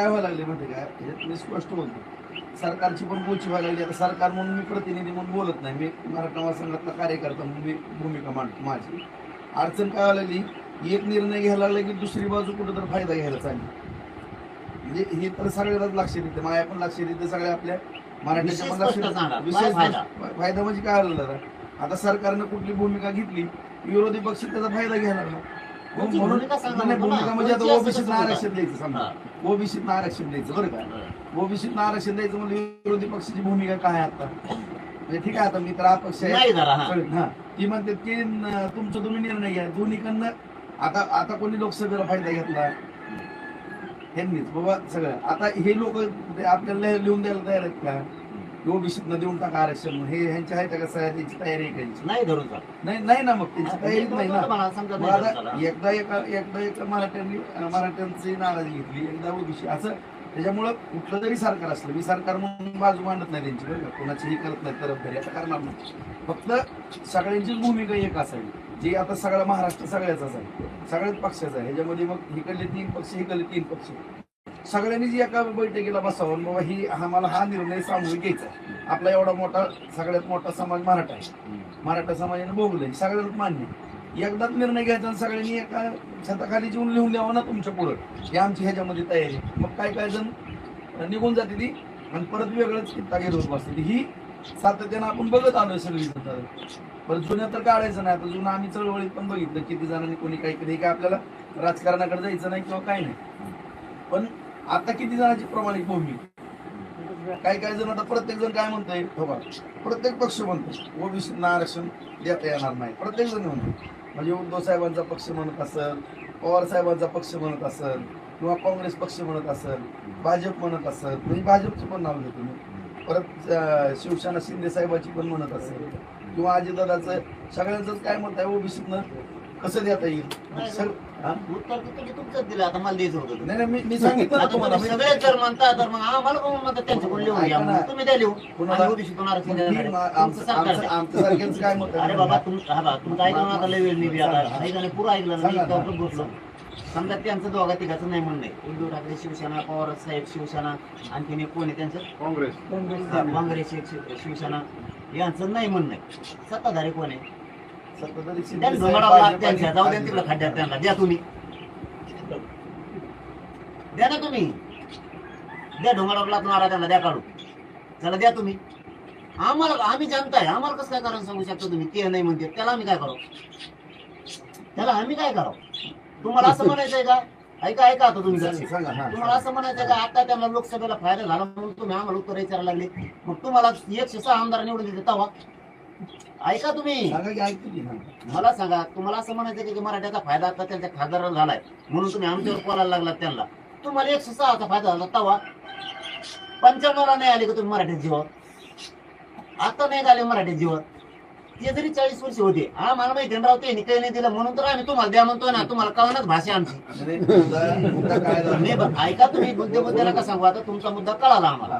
काय व्हायला लागले माहिती काय ह्याच्यात मी स्पष्ट बोलतो. सरकारची पण बोची व्हायला लागली. आता सरकार म्हणून मी प्रतिनिधी म्हणून बोलत नाही. मी मराठा महासंघातला कार्यकर्ता म्हणून मी भूमिका मांडतो माझी. अडचण काय व्हायला लागली? एक निर्णय घ्यायला लागला की दुसरी बाजू कुठं तर फायदा घ्यायला चालली. म्हणजे हे तर सगळ्यालाच लक्ष देते. माया पण लक्ष देते सगळ्या आपल्या मराठीच्या पण लक्ष काय फायदा? म्हणजे काय आलं दादा आता सरकारनं कुठली भूमिका घेतली? विरोधी पक्ष त्याचा फायदा घ्यायला लागला. म्हणून भूमिका नाही, म्हणजे आता ओबीसीत आरक्षण द्यायचं समजा. ओबीसीत आरक्षण द्यायचं बरं का? ओबीसीत आरक्षण द्यायचं म्हणजे विरोधी पक्षाची भूमिका काय आहे आता? म्हणजे ठीक आहे आता मी तर अपक्ष आहे. नाही जरा हा. कळलं, हा. ती म्हणते की न- तुमचा तुम्ही निर्णय घ्या. दोन्हीकडनं आता आता कोणी लोकसभेला फायदा घेतला? ह्यांनीच बाबा सगळं. आता हे लोक आपल्याला लिहून द्यायला तयार आहेत का? ओबीसीत न देऊन टाका आरक्षण. हे ह्यांच्या आहेत का त्यांची तयारी आहे का नाही धरून. नाही नाही ना मग. त्यांची तयारीच नाही ना. मला समजा मग नाही धरून आता चाला. एकदा एका एकदा एका मराठ्यांनी मराठ्यांची नाराजी घेतली एकदा ओबीसी. असं त्याच्यामुळं कुठलं जरी सरकार असलं. मी सरकार म्हणून बाजू मांडत नाही त्यांची बरं का. कोणाचीही करत नाही तरफदारी आता करणार नाही. फक्त सगळ्यांचीच भूमिका एक असावी. जी आता सगळा महाराष्ट्र सगळ्याचाच आहे सगळ्याच पक्षाचा आहे. ह्याच्यामध्ये मग इकडले तीन पक्ष इकडले तीन पक्ष. सगळ्यांनी जी एका बैठकीला बसावं. बाबा ही आम्हाला हा निर्णय सामूहिक घ्यायचा आपला एवढा मोठा सगळ्यात मोठा समाज मराठा आहे. मराठा समाजाने भोगलंय सगळ्यांना मान्य एकदाच निर्णय घ्यायचा आणि सगळ्यांनी एका छताखाली जेवून लिहून द्यावं ना तुमच्या पुढं. हे आमची ह्याच्यामध्ये तयारी आहे. मग काय काय जण निघून जाते ती आणि परत वेगळंच चिंता घेत होत बसते ही सातत्यानं आपण बघत आलोय सगळी जण. पण जुन्या तर काढायचं नाही. आता जुनं आम्ही चळवळीत पण बघितलं. किती जणांनी कोणी काही केलं हे काय आपल्याला राजकारणाकडे जायचं नाही किंवा काय नाही. पण आता किती जणांची प्रमाणिक भूमी काही काही जण आता प्रत्येक जण काय म्हणतोय? हो प्रत्येक पक्ष म्हणतो ओबीसींना आरक्षण देता येणार नाही. प्रत्येक जण म्हणतो म्हणजे उद्धव साहेबांचा पक्ष म्हणत असेल पवार साहेबांचा पक्ष म्हणत असेल किंवा काँग्रेस पक्ष म्हणत असेल भाजप म्हणत असेल म्हणजे भाजपचं पण नाव घेतो मी. परत शिवसेना शिंदे साहेबाची पण म्हणत असेल किंवा अजितदादाचं सगळ्यांचंच काय म्हणत आहे ओबीसीतनं कसं देता येईल? म्हणजे सग- हा? उत्तर तुम्ही तुमचंच दिलं? आता मला द्यायचं होतं. नाही नाही मी मी सांगितलं. ना आता तुम्हाला तुम्ही मी- सगळे जर म्हणता तर मग आम्हाला कोण म्हणतात त्यांच्याकडून लिहून घ्या? ऐका ना. म्हणून. तुम्ही द्या लिहून. कुणाला- आणि ओबीसीतून आरक्षण देणार आहे. ठीक, मग तुमचं आमचं सरकार आमचं द्या. आमचं सारख्यांचं काय मत आहे? अरे बाबा तुम हा बा, तुमचं ऐकलं ना आता लय वेळ आता. पुरं ऐकलं ना. मी बसलो समजा त्यांचं दोघा तिघाचं नाही म्हणणं आहे. उद्धव ठाकरे शिवसेना पवार साहेब शिवसेना आणखीन एक कोण आहे त्यांचं? काँग्रेस. काँग्रेस शिवसेना. यांचं नाही म्हणणं आहे. सत्ताधारी कोण आहे? सत्ताधारी शिंदे त्यांनी साहेब, धुमाडावं भाजप त्यांच्या आणि- जाऊ द्या तिकडे खड्ड्यात त्यांना. द्या तुम्ही. द्या ना तुम्ही. द्या ढोंगाडावला मारा त्यांना द्या काढू चला द्या तुम्ही. आम्हाला आम्ही जनता आहे आम्हाला कसं काय कारण सांगू शकता तुम्ही? ते नाही म्हणते. त्याला आम्ही काय करू त्याला आम्ही काय करू तुम्हाला असं म्हणायचंय का? ऐका ऐका आता तुम्ही जरा. सांगा हा तुम्हाला असं म्हणायचं का? आता त्यांना लोकसभेला फायदा झाला म्हणून तुम्ही आम्हाला उत्तर विचारायला लागले. मग तुम्हाला एकशे सहा आमदार निवडून देते तवा. ऐका तुम्ही. सांगा की ऐकतो की. मला सांगा तुम्हाला असं म्हणायचं की- मराठ्याचा फायदा आता त्यांच्या खासदाराला झालाय म्हणून तुम्ही आमच्यावर बोलायला लागलात त्यांना. तुम्हाला एकशे सहाचा फायदा झाला तवा. पंच्याण्णवला नाही आले का तुम्ही मराठी जीवावर? आता नाही झाले मराठी जीवावर. ते जरी चाळीस वर्ष होते हा मला माहिती आहे, राव ते काही नाही दिलं म्हणून तर आम्ही तुम्हाला द्या म्हणतोय ना तुम्हाला कळणार भाषा आमची. आणि मुद्दा मुद्दा काय झाला? नाही बरं, ऐका तुम्ही मुद्दे मुद्द्याला का सांगू? आता तुमचा मुद्दा कळाला आम्हाला.